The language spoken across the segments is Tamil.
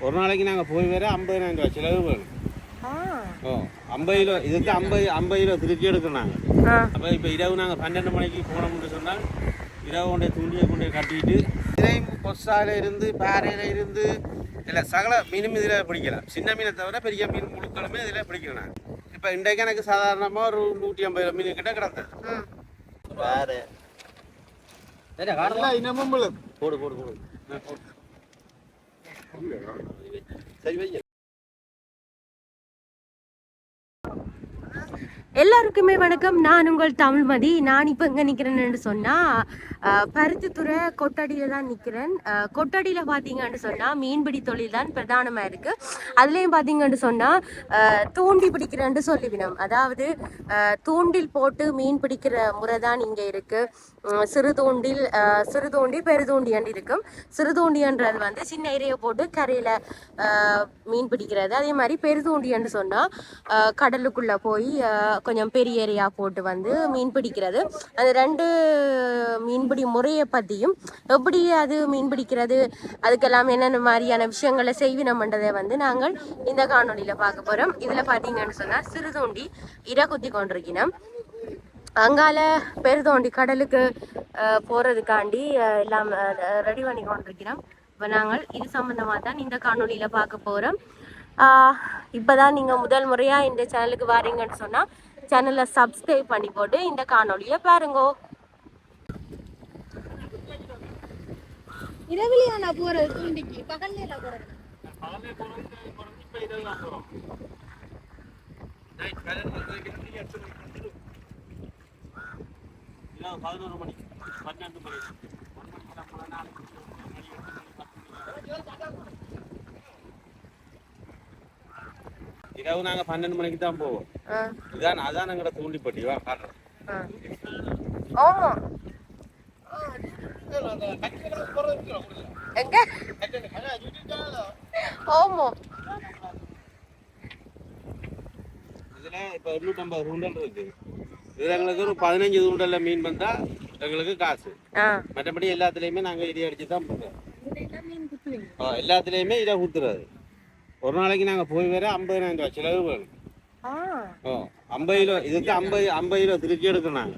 ஒரு நாளைக்கு நாங்கள் போய் வர ஐம்பதாயிரம் ரூபாய் செலவு வேணும். ஆ. ஓ ஐம்பது கிலோ இதுக்கு ஐம்பது ஐம்பது கிலோ திருப்பி எடுக்கணும் நாங்கள் அப்போ இப்போ இரவு நாங்கள் பன்னெண்டு மணிக்கு போனோம்னு சொன்னால் இரவு கொண்டே துண்டியை கொண்டே கட்டிட்டு இதையும் கொசால இருந்து பாறையில் இருந்து இல்லை சகல மீனும் இதில் பிடிக்கலாம். சின்ன மீனை தவிர பெரிய மீன் முழுக்களுமே இதில் பிடிக்கிறேன் நான் இப்போ இன்றைக்கு எனக்கு சாதாரணமாக ஒரு நூற்றி ஐம்பது மீன் கிட்ட கிடந்தது வேறு இன்னமும் போடு போடு போடு. எல்லாருக்குமே வணக்கம். நான் உங்கள் தமிழ்மதி. நான் இப்போ எங்கே நிற்கிறேன்னு சொன்னால் பருத்தித்துறை கொட்டடியில் தான் நிற்கிறேன் கொட்டடியில் பார்த்தீங்கன்னு சொன்னால் மீன்பிடி தொழில் தான் பிரதானமாக இருக்குது அதுலேயும் பார்த்தீங்கன்னு சொன்னால் தூண்டி பிடிக்கிறேன்னு சொல்லிவிடும் அதாவது தூண்டில் போட்டு மீன் பிடிக்கிற முறை தான் இங்கே இருக்குது சிறு தூண்டில் சிறு தூண்டி பெருதூண்டி இருக்கும். சிறு தூண்டின்றது வந்து சின்ன இறையை போட்டு கரையில் மீன் பிடிக்கிறது. அதே மாதிரி பெருதூண்டின்னு சொன்னால் கடலுக்குள்ளே போய் கொஞ்சம் பெரிய ஏரியா போட்டு வந்து மீன் பிடிக்கிறது. அந்த ரெண்டு மீன்பிடி முறையை பற்றியும் எப்படி அது மீன் பிடிக்கிறது அதுக்கெல்லாம் என்னென்ன மாதிரியான விஷயங்களை செய்வினம்ன்றதை வந்து நாங்கள் இந்த காணொளியில் பார்க்க போகிறோம் இதில் பார்த்தீங்கன்னு சொன்னால் சிறுதூண்டி இரை குத்தி கொண்டிருக்கணும் அங்கால பெருதோண்டி கடலுக்கு அஹ், எல்லாம் ரெடி பண்ணி கொண்டிருக்கிறோம். இப்போ நாங்கள் இது சம்பந்தமாக தான் இந்த காணொளியில் பார்க்க போகிறோம் இப்போதான் நீங்கள் முதல் முறையாக இந்த சேனலுக்கு வாரீங்கன்னு சொன்னால் சேனலை சப்ஸ்கிரைப் பண்ணி போட்டு இந்த காணொளியை பாருங்கோ. இரவிலியா நான் போறது தூண்டிக்கு பகல்ல போறது. நாளைக்கு ஒரு மணி, எட்டு மணி, பத்து மணி. இரவு நாங்கள் பன்னெண்டு மணிக்கு தான் போவோம். இதான் அதான் எங்கட தூண்டிப்பட்டி. வா காட்டுறோம். ஆமா. எங்க? ஆமா. இதுல இப்ப எண்ணூற்றம்பது தூண்டல் இருக்கு. இதுல எங்களுக்கு ஒரு பதினஞ்சு தூண்டல்ல மீன் வந்தா எங்களுக்கு காசு. மற்றபடி எல்லாத்துலயுமே நாங்க இடி அடிச்சு தான் எல்லாத்துலயுமே இதை ஊத்துறது ஒரு நாளைக்கு நாங்க போய் வர ஐம்பதாயிரம் ரூபாய் செலவு வேணும். ஐம்பது கிலோ இதுக்கு ஐம்பது ஐம்பது கிலோ திருப்பி எடுக்கணும் நாங்க.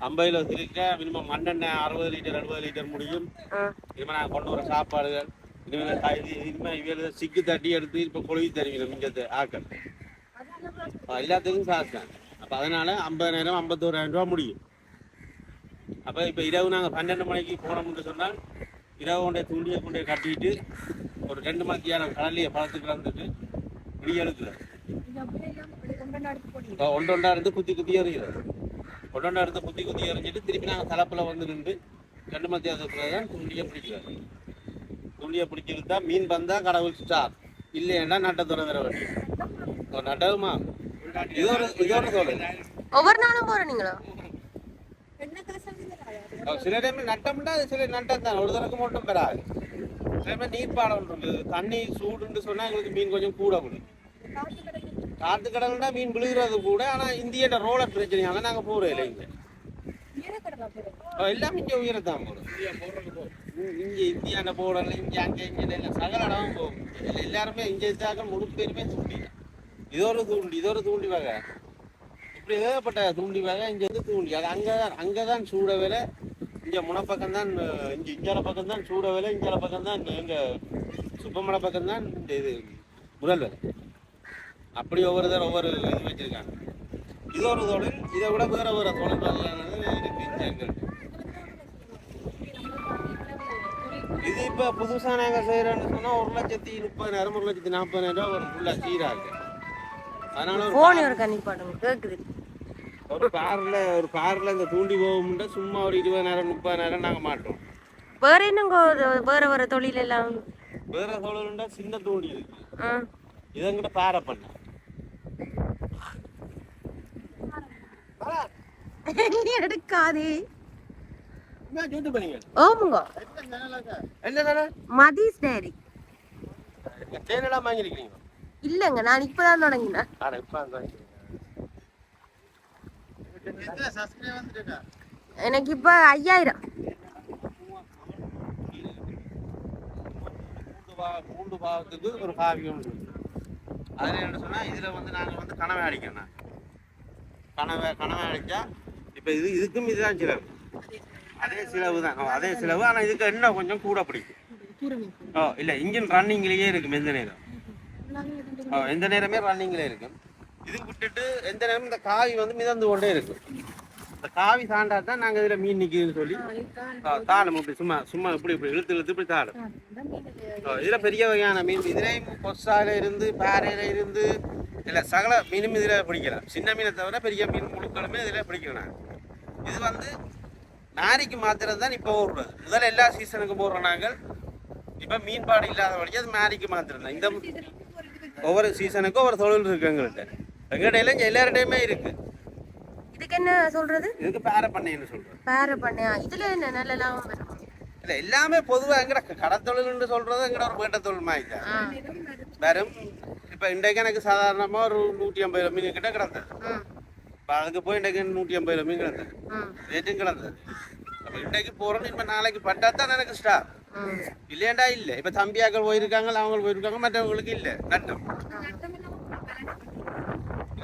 ஐம்பது கிலோ திருக்க மினிமம் மண்ணெண்ணெய் அறுபது லிட்டர் எழுபது லிட்டர் முடியும். ஆ. இனிமேல் நாங்கள் கொண்டு வர சாப்பாடுகள் இனிமேல் இது இனிமேல் இவங்க சிக்கு தட்டி எடுத்து இப்போ கொழுவி தருவீங்க மிஞ்சத்து ஆக்கள். ஆ, எல்லாத்துக்கும் காசு தான். அப்போ அதனால ஐம்பதாயிரம் ஐம்பத்தோராயிரம் ரூபா முடியும். அப்போ இப்போ இரவு நாங்கள் பன்னெண்டு மணிக்கு போனோம்னு சொன்னால் இரவு கொண்டே தூண்டியை கொண்டே கட்டிட்டு ஒரு ரெண்டு மத்தியானம் கடலையை பழத்துக்கு வந்துட்டு விடிய எடுக்கிறோம் ஒன்று ஒன்றா இருந்து குத்தி குத்தி எறிகிறோம் ஒன்று ஒன்றா இருந்து குத்தி குத்தி எறிஞ்சிட்டு திருப்பி நாங்கள் தலைப்பில் வந்து நின்று ரெண்டு மத்தியானத்துக்குள்ள தான் தூண்டியை பிடிக்கிறது. தூண்டியை தான் மீன் வந்தால் கடவுள் ஸ்டார். இல்லைன்னா நட்டை துறந்துட வேண்டிய ஒரு நட்டவுமா ஒவ்வொரு நாளும் போற நீங்களோ சில டைம் நட்டம்னா சில நட்டம் தான் ஒரு தடவை மட்டும் பெறாது சில டைம் நீர் பாடம் இருக்குது தண்ணி சூடுன்னு சொன்னா எங்களுக்கு மீன் கொஞ்சம் கூட கொடுக்கும் காட்டு கடல்னா மீன் விழுகிறது கூட ஆனா இந்தியோட ரோலர் பிரச்சனையால நாங்க போறோம் இல்லை இங்க எல்லாம் இங்க உயரத்தான் போறோம் இங்க- இந்தியாண்ட போடல இங்க அங்க இங்க எல்லாம் சகல இடமும் போகும் எல்லாருமே இங்க இருந்தாக்க முழு பேருமே தூண்டி இதோட இது ஒரு தூண்டி இது ஒரு தூண்டி வகை. இப்படி ஏகப்பட்ட தூண்டி வகை இங்கே வந்து தூண்டி. அது அங்கதான் அங்கதான் சூட வேலை இங்கே முனப்பக்கம் தான் இங்கே இஞ்சால பக்கம் தான் சூட வேலை இஞ்சால பக்கம் தான் எங்க சுப்பமலை பக்கம் தான் இந்த இது முதல் வேலை. அப்படி ஒவ்வொரு தடவை ஒவ்வொரு இது வச்சிருக்காங்க. இது ஒரு தொழில் இதை விட வேற ஒரு தொழில் வகையானது இது இப்போ புதுசாக நாங்கள் செய்கிறோன்னு சொன்னால் ஒரு லட்சத்தி முப்பதாயிரம் ஒரு லட்சத்தி நாற்பதாயிரம் ரூபா ஒரு ஃபுல்லாக சீராக இருக்குது அதனால ஒரு கண்ணி பாடுங்க கேக்குது. ஒரு கார்ல ஒரு கார்ல இந்த தூண்டி போகும்னா சும்மா ஒரு இருபதாயிரம் முப்பதாயிரம் நாங்க மாட்டோம் வேற என்னங்க வேற வேற தொழில் எல்லாம்? வேற தொழில்ண்டா சின்ன தூண்டி இருக்கு. இதங்கிட்ட பாறை பண்ண. எடுக்காதே. ஓமுங்க. என்ன மதீஸ் டேரி. தேனெல்லாம் வாங்கிருக்கீங்க இல்லைங்க நான் இப்பதான் தொடங்கினேன். எனக்கு இப்ப ஐயாயிரம். பா மூன்று பாவத்துக்கு ஒரு காவி ஒன்று இருக்கு. அதில் என்ன சொன்னால் இதில் வந்து நாங்கள் வந்து கனவை அடிக்கணும் கனவை கனவை அடித்தா இப்போ இது இதுக்கும் இதுதான் சிலவு. அதே சிலவு தான். அதே சிலவு. ஆனால் இதுக்கு என்ன கொஞ்சம் கூட பிடிக்கும். ஓ இல்லை இன்ஜின் ரன்னிங்லேயே இருக்கும் எந்த நேரம் எந்த நேரமே ரன்னிங்கில் இருக்கும். இது விட்டுட்டு எந்த நேரம் இந்த காவி வந்து மிதந்து கொண்டே இருக்கும். இந்த காவி தாண்டா தான் நாங்கள் இதில் மீன் நிற்குதுன்னு சொல்லி. தாளும் இப்படி சும்மா சும்மா இப்படி இப்படி இழுத்து இழுத்து இப்படி தாளும் ஓ, இதுல பெரிய வகையான மீன். இதுலேயும் கொசால இருந்து பாறையில இருந்து இல்ல சகல மீனும் இதுல பிடிக்கலாம். சின்ன மீனை தவிர பெரிய மீன் முழுக்களுமே இதுல பிடிக்கலாம் இது வந்து நாரிக்கு மாத்திரம் தான் இப்போ ஓடுறது முதல்ல எல்லா சீசனுக்கும் போடுறோம் நாங்கள். இப்போ மீன்பாடு இல்லாத வழியாக அது நாரிக்கு மாத்திரம் தான். இந்த ஒவ்வொரு சீசனுக்கும் ஒவ்வொரு தொழில் இருக்கு எங்கள்கிட்ட எங்கள்கிட்ட எல்லார்டையுமே இருக்கு. இதுக்கு என்ன சொல்றது? இதுக்கு பேர பண்ணைன்னு சொல்றோம். பேர பண்ணையா இதுல என்ன நல்ல லாபம் வரும்? இல்ல எல்லாமே பொதுவா எங்கட கடத்தொழில்னு சொல்றது எங்கட ஒரு வேட்ட தொழில் மாதிரி. வெறும் இப்போ இன்றைக்கு எனக்கு சாதாரணமாக ஒரு நூற்றி ஐம்பது மீன் கிட்ட கிடந்தது. அதுக்கு போய் இன்றைக்கு நூற்றி ஐம்பது மீன் கிடந்தது ரேட்டும் கிடந்தது. அப்போ இன்றைக்கு இப்போ நாளைக்கு பட்டா தான் எனக்கு ஸ்டாப். இல்லையாண்டா இல்லை இப்போ தம்பியாக்கள் போயிருக்காங்க அவங்க போயிருக்காங்க மற்றவங்களுக்கு இல்லை நட்டம்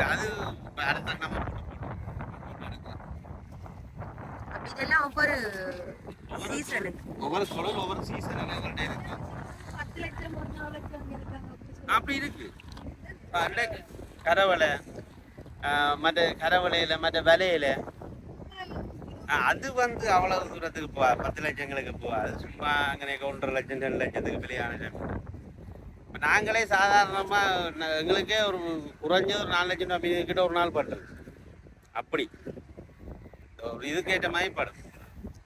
அது அடுத்த நம்ம இதெல்லாம் ஒவ்வொரு சீசனுக்கு ஒவ்வொரு தொழில் ஒவ்வொரு சீசன் எங்கள்கிட்ட இருக்கு அப்படி இருக்கு கரவலை மற்ற கரவலையில் மற்ற விலையில அது வந்து அவ்வளவு தூரத்துக்கு போவா. பத்து லட்சங்களுக்கு போகாது சும்மா அங்கே ஒன்றரை லட்சம் ரெண்டு லட்சத்துக்கு வெளியான ஜமீன். இப்போ நாங்களே சாதாரணமாக எங்களுக்கே ஒரு குறைஞ்ச ஒரு நாலு லட்சம் ரூபாய் கிட்ட ஒரு நாள் பட்டுது. அப்படி. ஒரு இதுக்கேற்ற மாதிரி படும்.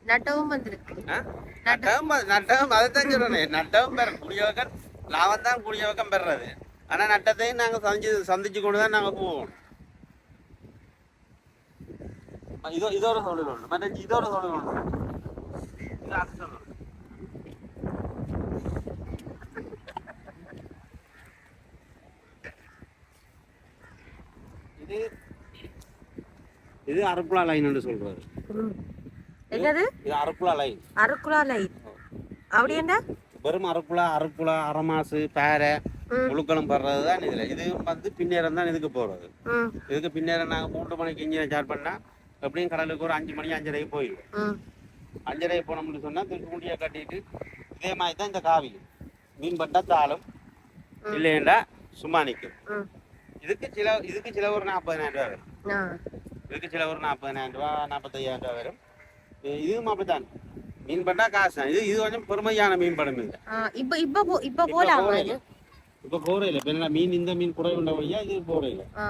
நட்டவும் வந்திருக்கு. ஆ? நட்டம் அது- அதைத்தான் சொல்றேன் நட்டம் பெற குடியவக்கம் லாபம் தான் குடியவக்கம் பெறுறது. ஆனால் நட்டத்தையும் நாங்கள் சந்திச்சு சந்திச்சு கொண்டு தான் நாங்கள் போவோம். இதோ இதோட தொழில் உண்டு மற்ற இதோட தொழில் உண்டு இது. இது இது அருப்புலா லைன் சொல்றாரு. என்னது இது அருப்புலா லைன் அருக்குலா லைட் அப்படி என்ன வெறும் அரைப்புலா அரைப்புலா அரமாசு பேரை. முழுக்களும் படுறது தான் இதில் இது வந்து பின்னேரம் தான் இதுக்கு போகிறது ம் இதுக்கு பின்னேரம் நாங்கள் மூன்று மணிக்கு இன்ஜினை ஸ்டார்ட் பண்ணால் எப்படியும் கடலுக்கு ஒரு அஞ்சு மணி அஞ்சரைக்கு போயிடும். ம் அஞ்சரைக்கு போனோம்னு சொன்னால் தூண்டியை கட்டிட்டு இதே மாதிரி தான் இந்த காவி மீன் பட்டா தாளும். இல்லையண்டா சும்மா நிற்கும் இதுக்கு சில இதுக்கு சில ஒரு நாற்பதினாயிரம் ரூபா வரும். இதுக்கு சில ஒரு நாற்பதினாயிரம் ரூபா நாற்பத்தையாயிரம் ரூபா வரும். இது- இதுவும் அப்படித்தான். மீன் பட்டா காசு தான். இது இது கொஞ்சம் பெருமையான மீன் படம் இல்லை ஆ, இப்ப இப்ப இப்ப இது இப்போ இப்போ என்ன மீன் இந்த மீன் குறைவுண்ட வழியா இது போறையில் ஆ.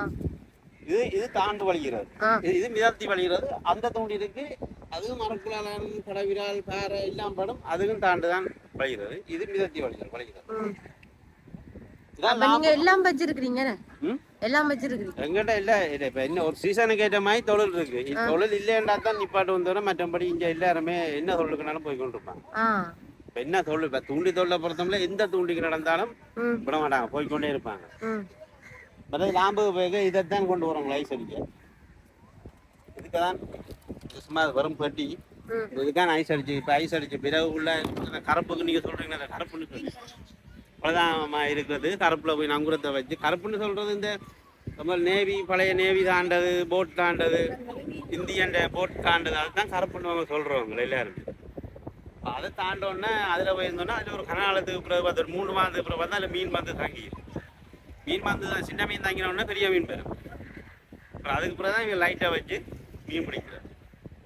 இது இது தாண்டு வலிக்கிறது ஆ. இது மிதத்தி வலிக்கிறது அந்த தூண்டி இருக்கு அதுவும் மரக்குலால் கடவிரால் பாறை எல்லாம் படும். அதுவும் தாண்டு தான் வலிக்கிறது இது மிதத்தி நீங்க எல்லாம் வச்சிருக்கிறீங்க? எல்லாம் வச்சிருக்கிறீங்க. எங்கிட்ட இல்ல. இப்ப என்ன ஒரு சீசனுக்கு ஏற்ற மாதிரி தொழில் இருக்கு. தொழில் தான் நிப்பாட்டு வந்தோட மற்றபடி இங்க எல்லாருமே என்ன தொழிலுக்குனாலும் போய் என்ன தொழில்? இப்ப தூண்டி தொழிலை பொறுத்தவரை எந்த தூண்டிக்கு நடந்தாலும் விட மாட்டாங்க. போய்க்கொண்டே இருப்பாங்க. ம் அதாவது லாம்பு வேக இதைத்தான் கொண்டு வரோம் ஐஸ் அடிக்க இதுக்கு தான் சும்மா வரும் பெட்டி இதுக்கான ஐஸ் அடிச்சு இப்போ ஐஸ் அடிச்சு பிறகு உள்ள கருப்புக்கு நீங்கள் சொல்கிறீங்க அந்த கருப்புன்னு சொல்லி. பிரதானமாக இருக்கிறது. கருப்பில் போய் நங்குரத்தை வச்சு கருப்புன்னு சொல்கிறது இந்த நம்ம நேவி பழைய நேவி தாண்டது போட் தாண்டது இந்தியன் போட் தாண்டது அதுதான் கருப்புன்னு அவங்க சொல்கிறவங்க எல்லாருமே. அதை தாண்டோன்னே அதில் போயிருந்தோன்னா அதில் ஒரு கனாலத்துக்கு பிறகு பார்த்து மூணு மாதத்துக்கு பிறகு பார்த்தா அதில் மீன் வந்து தங்கிடும் மீன் வந்து தான் சின்ன மீன் தங்கினோடனே பெரிய மீன் பெறும். அப்புறம் அதுக்கு பிறகு தான் இவங்க லைட்டை வச்சு மீன் பிடிக்கிறது.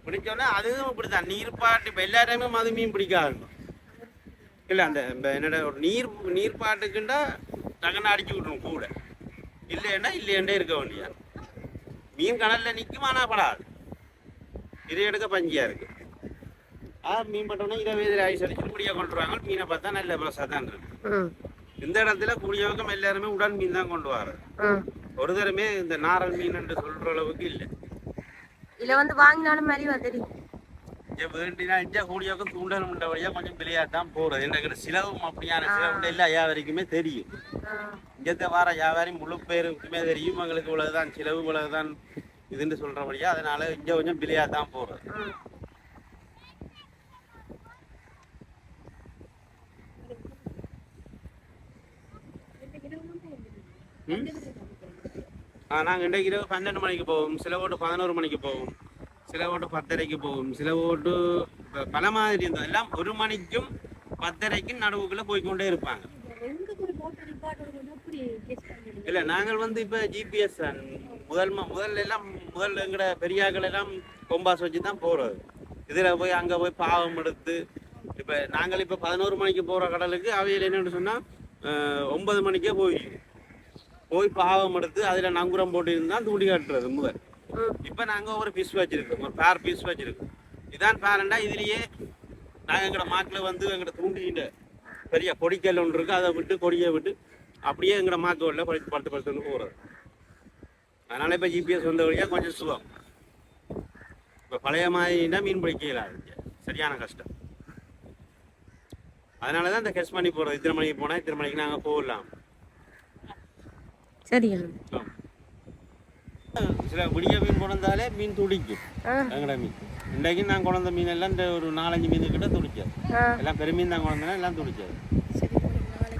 பிடிச்சோடனே அதுவும் இப்படி தான் நீர் பாட்டு இப்போ எல்லா டைமும் அது மீன் பிடிக்காது இல்லை அந்த என்னோட ஒரு நீர் நீர் பாட்டுக்குண்டா டக்குன்னு அடிச்சு விட்ருவோம் கூட. இல்லைன்னா இல்லையண்டே இருக்க வேண்டியா மீன் கடலில் நிற்கும் ஆனால் படாது. இதை எடுக்க பஞ்சியாக இருக்கு. ஆ மீன் பட்டோன்னா இதை இதில் ஐஸ் அடிச்சுட்டு இப்படியே கொண்டுருவாங்க மீனை பார்த்தா நல்ல பிரசாக இருக்கு. இந்த இடத்துல கூடியவக்கம் எல்லாருமே உடன் மீன் தான் கொண்டு ம் ஒரு தரமே இந்த நாரல் மீன் என்று சொல்ற அளவுக்கு இல்லை. இல்ல வந்து வாங்கினாலும் மாதிரி வந்துடும் இங்க வேண்டினா இங்க கூடியவக்கம் தூண்டல் உண்ட வழியா கொஞ்சம் விளையா தான் போறது. எனக்கு சிலவும் அப்படியான சிலவுண்ட எல்லா வியாபாரிக்குமே தெரியும். இங்கத்த வார வியாபாரி முழு பேருக்குமே தெரியும். எங்களுக்கு இவ்வளவுதான் சிலவு இவ்வளவுதான் இதுன்னு சொல்றபடியா அதனால இங்க கொஞ்சம் விளையா தான் போறது. ஆ நாங்கள் இன்றைக்கு இரவு பன்னெண்டு மணிக்கு போவோம். சில ஓட்டு பதினோரு மணிக்கு போவோம். சில ஓட்டு பத்தரைக்கு போவோம். சில ஓட்டு பல மாதிரி இருந்தது எல்லாம் ஒரு மணிக்கும் பத்தரைக்கும் நடுவுக்குள்ளே போய்க்கொண்டே இருப்பாங்க. இல்லை நாங்கள் வந்து இப்போ ஜிபிஎஸ் முதல் முதல்ல எல்லாம் முதல்ல எங்கட பெரியாக்கள் எல்லாம் கொம்பாஸ் வச்சு தான் போகிறது இதில் போய் அங்கே போய் பாவம் எடுத்து இப்போ நாங்கள் இப்போ பதினோரு மணிக்கு போகிற கடலுக்கு அவையில் என்னென்னு சொன்னால் ஒன்பது மணிக்கே போய் போய் பாவம் எடுத்து அதில் நங்குரம் போட்டு இருந்தால் தூண்டி காட்டுறது முதல் இப்போ நாங்கள் ஒரு பீஸ் வச்சிருக்கோம். ஒரு பேர் பீஸ் வச்சிருக்கோம். இதான் பேரண்டா இதுலேயே நாங்கள் எங்களோட மாக்கில் வந்து எங்களோட தூண்டிகிட்ட பெரிய கொடிக்கல் ஒன்று இருக்குது அதை விட்டு கொடியை விட்டு அப்படியே எங்களோட மாக்கு உள்ள படுத்து படுத்து படுத்துன்னு போகிறது அதனால் இப்போ ஜிபிஎஸ் வந்த வழியாக கொஞ்சம் சுகம். இப்போ பழைய மாதிரினா மீன் பிடிக்க இயலாது இங்க. சரியான கஷ்டம். அதனால தான் இந்த கெஸ் பண்ணி போகிறது இத்தனை மணிக்கு போனால் இத்தனை மணிக்கு நாங்கள் போகலாம். சரி அண்ணா. சில விடிய மீன் கொண்டாலே மீன் துடிக்கும். எங்கட மீன். இன்றைக்கு நான் கொண்ட மீன் எல்லாம் இந்த ஒரு நாலஞ்சு மீன் கிட்ட துடிச்சது ஆ. எல்லாம் பெருமீன் தான் கொண்டேன் எல்லாம்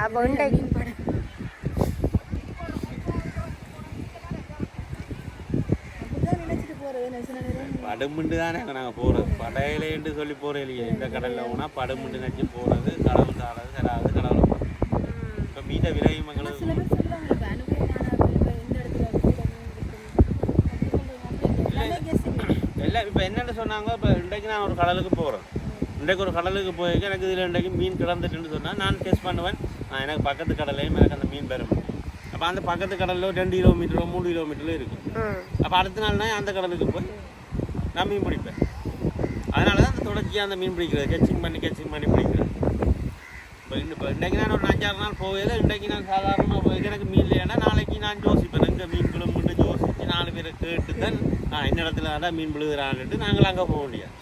அப்போ இன்றைக்கு நேரம் படுமுண்டு தானே நாங்கள் போகிறது படையிலேன்னு சொல்லி போகிறோம் இல்லையா. இந்த கடலில் போனால் படுமுண்டு நச்சு போகிறது கடவுள் தாரது கராது கடவுள். இப்போ மீட்ட விலகி மங்களுக்கு சில பேர் சொல்லுவாங்க இப்ப அனுபவமான இப்ப இந்த இடத்துல அப்படி எல்லாமே இப்போ என்னென்னு சொன்னாங்க இப்போ இன்றைக்கு நான் ஒரு கடலுக்கு போகிறேன் இன்றைக்கு ஒரு கடலுக்கு போயிருக்க எனக்கு இதில் இன்றைக்கு மீன் கிடந்துட்டுன்னு சொன்னால் நான் டெஸ்ட் பண்ணுவேன் நான் எனக்கு பக்கத்து கடலையும் எனக்கு அந்த மீன் பெறும் அப்போ அந்த பக்கத்து கடலில் ரெண்டு கிலோமீட்டரோ மூணு கிலோமீட்டரோ இருக்கும் அப்போ அடுத்த நாள் நான் அந்த கடலுக்கு போய் நான் மீன் பிடிப்பேன் அதனால தான் அந்த தொடர்ச்சியாக அந்த மீன் பிடிக்கிறது கெச்சிங் பண்ணி கெச்சிங் பண்ணி பிடிக்கிறது இப்போ இப்போ இன்றைக்கு நான் ஒரு அஞ்சாறு நாள் போகல இன்றைக்கு நான் சாதாரணமாக போய் எனக்கு மீன் இல்லையானா நாளைக்கு நான் யோசிப்பேன் எங்கே மீன் கிளம்பிட்டு யோசிச்சு நாலு பேரை கேட்டு தான் ஆ இந்த இடத்துல தான் மீன் விழுகிறான்ட்டு நாங்கள் அங்கே போக முடியாது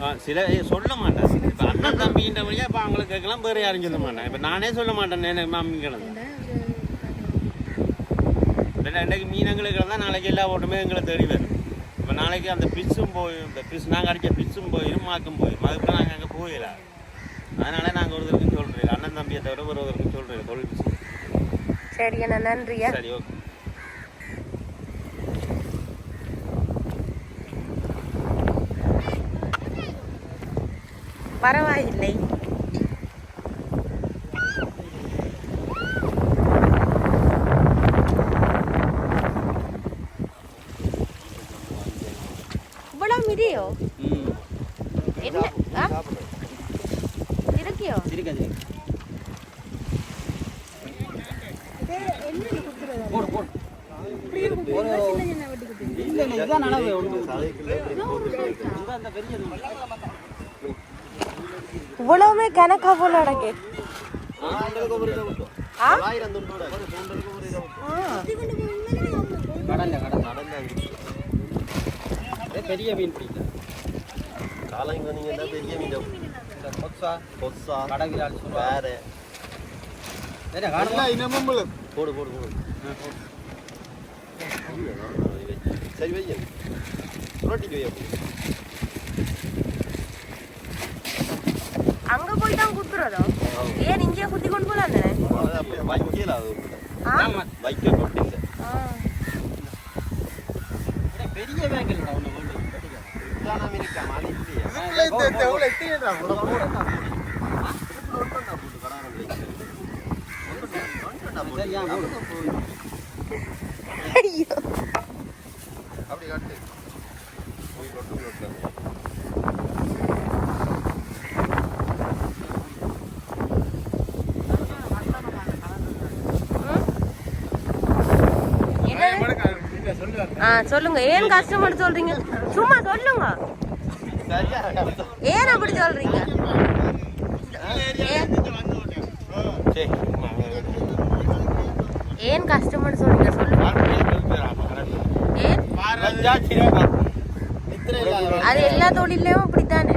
ஆ, சில சொல்ல மாட்டேன். இப்போ அண்ணன் தம்பின்ற வழியாக இப்போ அவங்களுக்கு கேட்கலாம் வேறு யாரும் சொல்ல மாட்டேன். இப்போ நானே சொல்ல மாட்டேன் எனக்கு மாமி கிடந்து. ஏண்டா, ரெண்டு இன்றைக்கு மீன் எங்களுக்கு தான் நாளைக்கு எல்லா ஓட்டுமே எங்களை தேடி வரும். இப்போ நாளைக்கு அந்த பிச்சும் போய் இந்த பிஸ் நாங்கள் அடித்த பிச்சும் போயிடும் மாக்கும் போயிடும் அதுக்கு நாங்கள் அங்கே போயிடல அதனால நாங்கள் ஒருத்தருக்கும் சொல்கிறேன் அண்ணன் தம்பியை தவிர ஒரு ஒருத்தருக்கும் சொல்கிறேன் தொழில் சரி அண்ணா நன்றியா? சரி ஓகே. பரவாயில்லை. இவ்வளவு மிதியோ? என்ன? இருக்கியோ இருக்காது? போடு போடு? இல்லை இல்லை இதான் அளவு ஒன்று இவ்வளவுமே கணக்கா போல நடக்கு ஆ? ஆ. சுத்தி கொண்டு போவீங்களா? அவங்க கடல்ல பெரிய மீன் பிடிக்கல காலைங்க வந்தீங்கன்னா பெரிய மீன் கொச்சா கொசா கடவிரால் வேற போடு போடு போடு சரி வைய புரோட்டிக்கு வைய அங்க போய் தான் குத்துறதோ ஏன் இங்கே குத்தி கொண்டு போலாம் தானே வைக்கல அது? வைக்க கொட்டிங்க பெரிய வேங்கல் ஒன்று இதான ஐயோ அப்படி காட்டு போய் கொட்டு கொட்டு என்னது? ஆ சொல்லுங்க. ஏன் கஷ்டப்பட்டு சொல்றீங்க? சும்மா சொல்லுங்க. ஏன் அப்படி சொல்றீங்க? ஏன் கஷ்டப்பட்டு சொல்றீங்க? சொல்லுங்க. அது எல்லா தொழிலையும் அப்படித்தானே?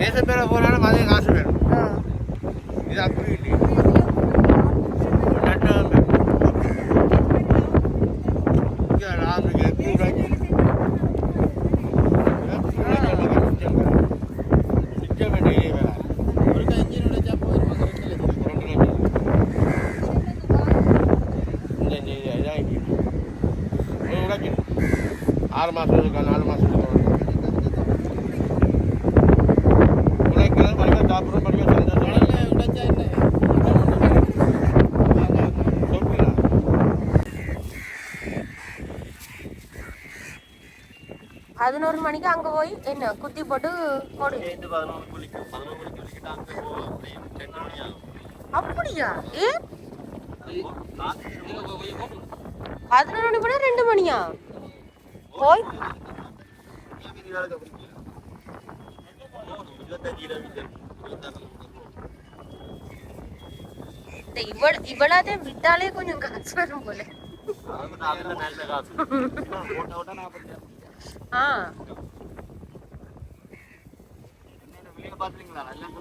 நேச பேர போனாலும் அதே காசு வேணும். இது அப்படி இல்லையே. ஆறு மாதம் இருக்கா? நாலு மாதம் இருக்கா உழைக்கிறது படிக்க சாப்பிட்றோம் படிக்க சந்தோஷம் கடல்ல உடைச்சா என்ன சொல்லுங்களா பதினோரு மணிக்கு அங்க போய் என்ன குத்தி போட்டு போடு அப்படியா? ஏ? பதினோரு மணி ரெண்டு மணியா? போய் இந்த இவ்வள இவ்வளோதான் விட்டாலே கொஞ்சம் காசு வரும் போல. நல்ல காசு போட்ட விட்டா நாற்பத்தி ஆ வெளியே பார்த்துருங்களா எல்லாம்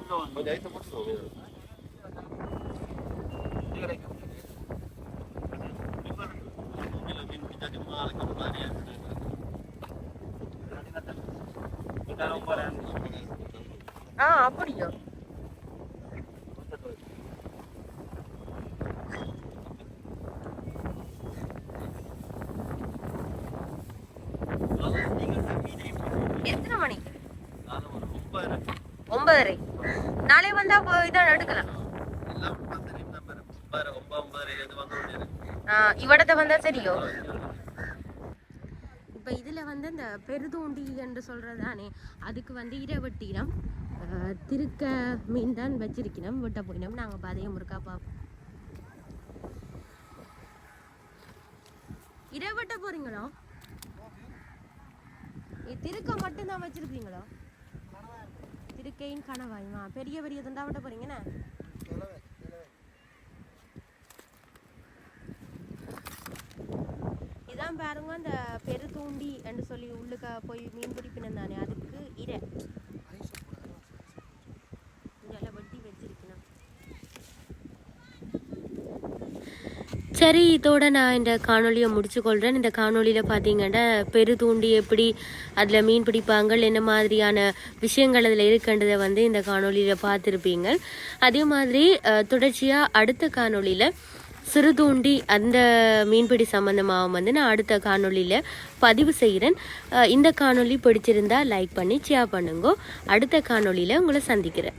ஒன்பதரை நாளை வந்தா போ- எடுக்கலாம். இவடத்தை வந்தா சரியோ? இப்போ இதில் வந்து இந்த பெருதூண்டி என்று சொல்கிறதானே அதுக்கு வந்து இரவட்டினம் திருக்க மீன் தான் வச்சிருக்கணும் விட்ட போயினோம் நாங்கள் பாதையை முறுக்கா பார்ப்போம் இரவட்ட போறீங்களோ? திருக்க மட்டும்தான் வச்சிருக்கீங்களோ? திருக்கையும் கனவாயுமா பெரிய பெரிய தந்தா விட்ட போறீங்கண்ணே இதான் பாருங்க அந்த பெருதூண்டி என்று சொல்லி உள்ளுக்க போய் மீன் பிடிப்பினம் தானே அதுக்கு இரை இதெல்லாம் வெட்டி வச்சிருக்கணும் சரி இதோட நான் இந்த காணொலியை முடிச்சுக்கொள்கிறேன் இந்த காணொலியில் பார்த்தீங்கன்னா பெரு தூண்டி எப்படி அதில் மீன் பிடிப்பாங்க என்ன மாதிரியான விஷயங்கள் அதில் இருக்கின்றதை வந்து இந்த காணொலியில் பார்த்துருப்பீங்க அதே மாதிரி தொடர்ச்சியாக அடுத்த காணொலியில் சிறுதூண்டி அந்த மீன்பிடி சம்மந்தமாக வந்து நான் அடுத்த காணொலியில் பதிவு செய்கிறேன் இந்த காணொலி பிடிச்சிருந்தா லைக் பண்ணி ஷேர் பண்ணுங்க. அடுத்த காணொலியில் உங்களை சந்திக்கிறேன்.